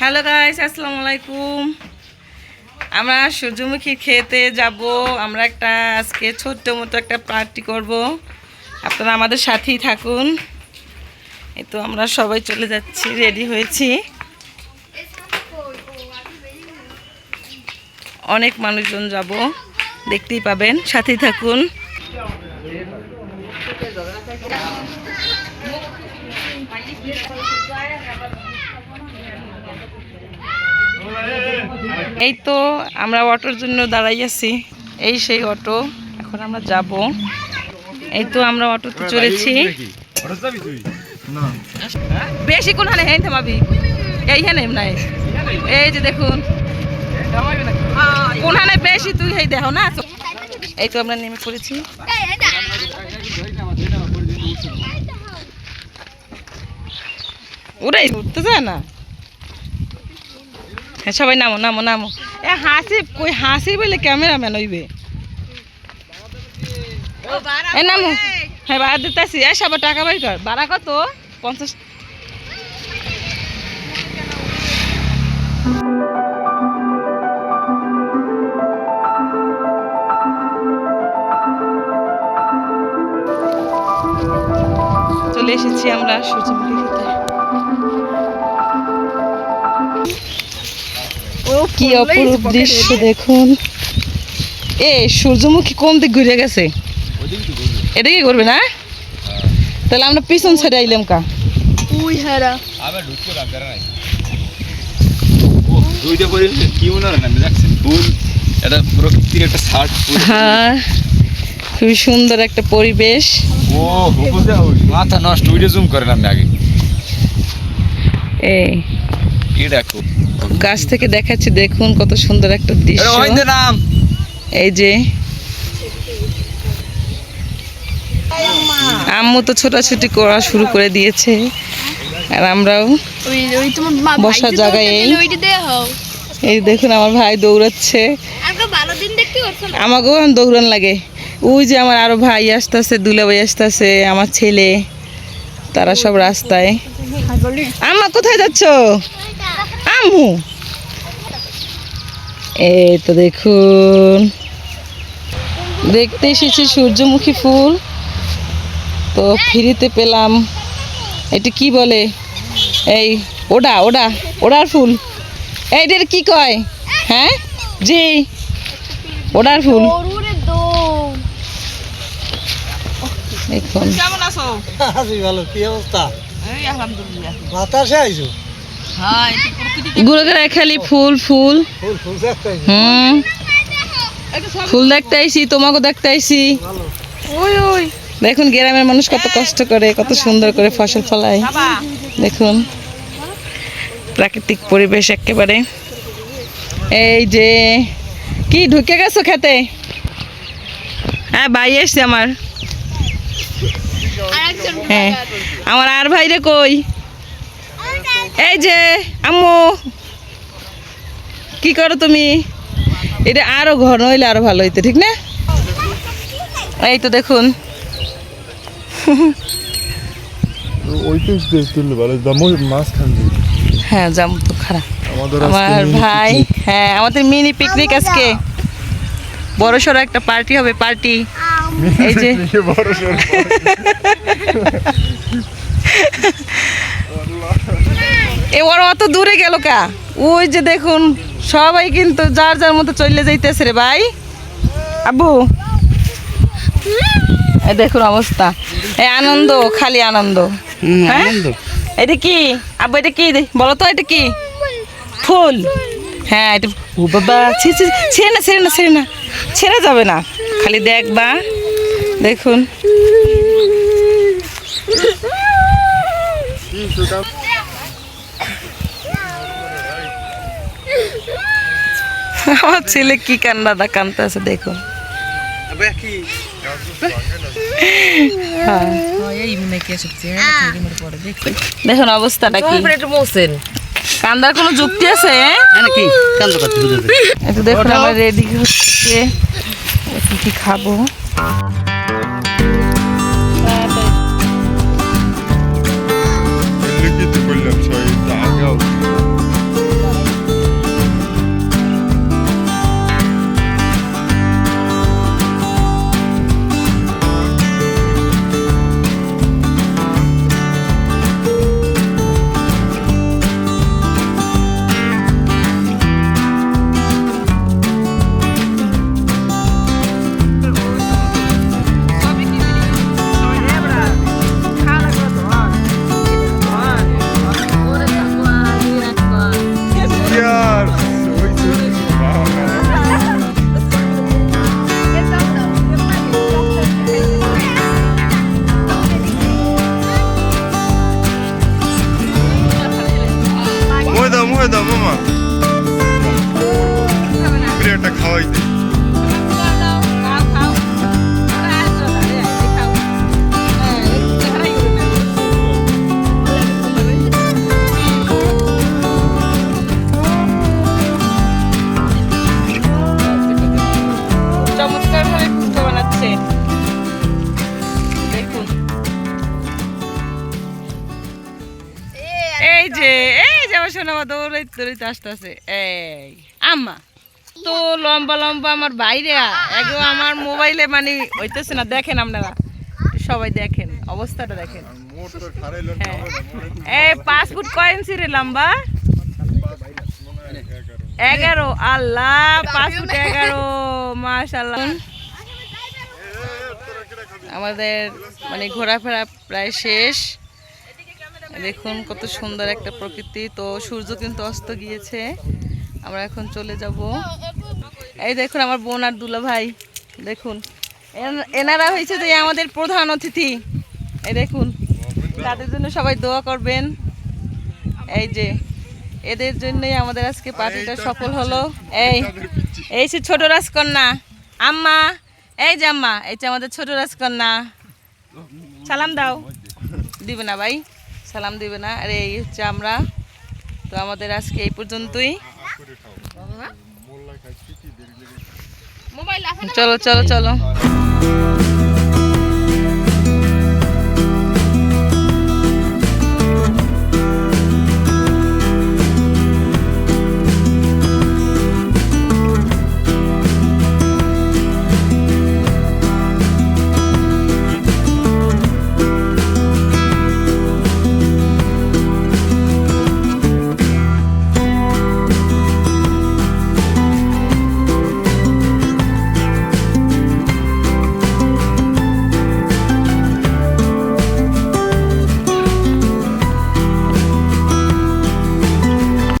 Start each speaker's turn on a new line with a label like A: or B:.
A: Hello guys আসসালামু আলাইকুম আমরা সূর্যমুখী খেতে যাব। আমরা একটা আজকে ছোট্ট মতো একটা পার্টি করব। আপনারা আমাদের সাথেই থাকুন। এই তো আমরা সবাই চলে যাচ্ছি রেডি হয়েছি। অনেক মানুষজন যাব, দেখতেই পাবেন। সাথেই থাকুন। এই তো আমরা অটোর জন্য দাঁড়াই আছি। এই সেই অটো এখন আমরা যাব। এই তো আমরা অটোতে চলেছি। বেশি কোন হেন থামাবি? এই এইখানে নাই। এই যে দেখুন। কোনখানে বেশি তুই হেই দেখো না? এই তো আমরা নেমে পড়েছি। ওরাই উঠতে যায় না? হ্যাঁ সবাই নামো নামো নামো। এ, হাসি, কই হাসি বলে ক্যামেরাম্যান হইবে? এ, নামো। হ্যাঁ বাড়া দিতেছি। এ, সবার টাকা বাই কর। বাড়া কত? পঞ্চাশ। চলে এসেছি আমরা সূর্যমুখী খেতে কি অপরূপ দৃশ্য দেখুন। এ সূর্যমুখী কোন দিক ঘুরে গেছে? এটা কি করবে না? তাহলে আমরা পিছন ছেড়ে আইলাম কা?
B: উই হারা।
C: আবার ঢুকতে লাগবে না দুইটা পরে কি মনে হয় না? দেখছেন ফুল এটা প্রকৃতির একটা শার্ট
A: হ্যাঁ খুবই সুন্দর একটা পরিবেশ।
C: ও মাথা নষ্ট ভিডিও জুম করেন আপনি আগে।
A: এই
C: দেখো?
A: গাছ থেকে দেখাচ্ছি দেখুন কত সুন্দর একটা দৃশ্য। এই যে। আম্মু তো ছোটাছুটি করা শুরু করে দিয়েছে আর আমরাও
B: ওই ওই তোমার মা
A: বসার জায়গায় এই। এই দেখুন আমার ভাই দৌড়াচ্ছে। আমাকেও এখন দৌড়ান লাগে। ওই যে আমার আরও ভাই আসতেছে দুলাভাই আসতেছে আমার ছেলে তারা সব রাস্তায়। আম্মা কোথায় যাচ্ছ? আম্মু। এই তো দেখুন। দেখতে এসেছি সূর্যমুখী ফুল। তো ফ্রিতে পেলাম। এটা কি বলে? এই ওডা ওডা ওডার ফুল। এইটার কি কয়? হ্যাঁ? জি। ওডার ফুল। দেখুন।
D: কেমন আছো?
E: ভালো কি অবস্থা?
D: আলহামদুলিল্লাহ।
E: বাতাসে আইছো?
A: ঘুরে ঘুরে খালি ফুল ফুল।
E: ফুল ফুল দেখতে আইছো।
A: হুম। ফুল দেখতে আইছি তোমাকে দেখতে আইছি।
D: ওই ওই।
A: দেখুন গ্রামের মানুষ কত কষ্ট করে কত সুন্দর করে ফসল ফলায়। দেখুন। প্রাকৃতিক পরিবেশ একেবারে। এই যে কি ঢুকে গেছো খেতে? হ্যাঁ ভাই এসছে আমার। হ্যাঁ আমার আর ভাইরে কই? এই যে আম্মু। কি করো তুমি? এটা আরও ঘন হইলে আরও ভালো হইতো ঠিক না? এই তো দেখুন। হ্যাঁ যাম তো খারাপ। আমার ভাই হ্যাঁ আমাদের মিনি পিকনিক আজকে। বড় সড়ো একটা পার্টি হবে পার্টি এই যে
F: বড় সড়ো।
A: এ ওরা অত দূরে গেল কা? ওই যে দেখুন সবাই কিন্তু যার যার মতো চলে যাইতেছে রে ভাই। আব্বু। দেখুন অবস্থা। এই আনন্দ খালি আনন্দ। হ্যাঁ? এটা কি? আব্বু এটা কি? বলো তো এটা কি? ফুল। হ্যাঁ এটা ও বাবা। ছেড়ে না ছেড়ে না ছেড়ে না। ছেড়ে যাবে না। খালি দেখবা। দেখুন। আমার ছেলে কি কান্নাটা কানতে আছে দেখুন হ্যাঁ।
D: দেখছি
A: দেখুন অবস্থাটা কি। কান্দার কোনো যুক্তি আছে?
E: নাকি? কান্দ করতে বুঝে
A: একটু দেখুন আমরা রেডি হচ্ছে। কি খাব? Então vamos lá. দৌড়াইতে দৌড়াইতে আসতেছে। এই আম্মা তো লম্বা লম্বা আমার বাইরে একদম আমার মোবাইলে মানে হইতেছে না দেখেন আপনারা সবাই দেখেন অবস্থাটা দেখেন।
F: খারাইলো
A: হ্যাঁ। এই পাঁচ ফুট কয় ইঞ্চি রে লম্বা? এগারো আল্লাহ পাঁচ ফুট এগারো মাশাল্লাহ আমাদের মানে ঘোরাফেরা প্রায় শেষ। দেখুন কত সুন্দর একটা প্রকৃতি। তো সূর্য কিন্তু অস্ত গিয়েছে। আমরা এখন চলে যাব। এই দেখুন আমার বোন আর দুলা ভাই। দেখুন। এন- এনারা হয়েছে যে আমাদের প্রধান অতিথি। এই দেখুন। তাদের জন্য সবাই দোয়া করবেন। এই যে এদের জন্যই আমাদের আজকে পার্টিটা সফল হলো। এই এই সে ছোট রাজকন্যা। আম্মা এই যে আম্মা এই যে আমাদের ছোট রাজকন্যা। সালাম দাও। দিবে না ভাই। সালাম দিবে না। আর এই হচ্ছে আমরা। তো আমাদের আজকে এই পর্যন্তই।
B: মোবাইল
A: চলো চলো চলো।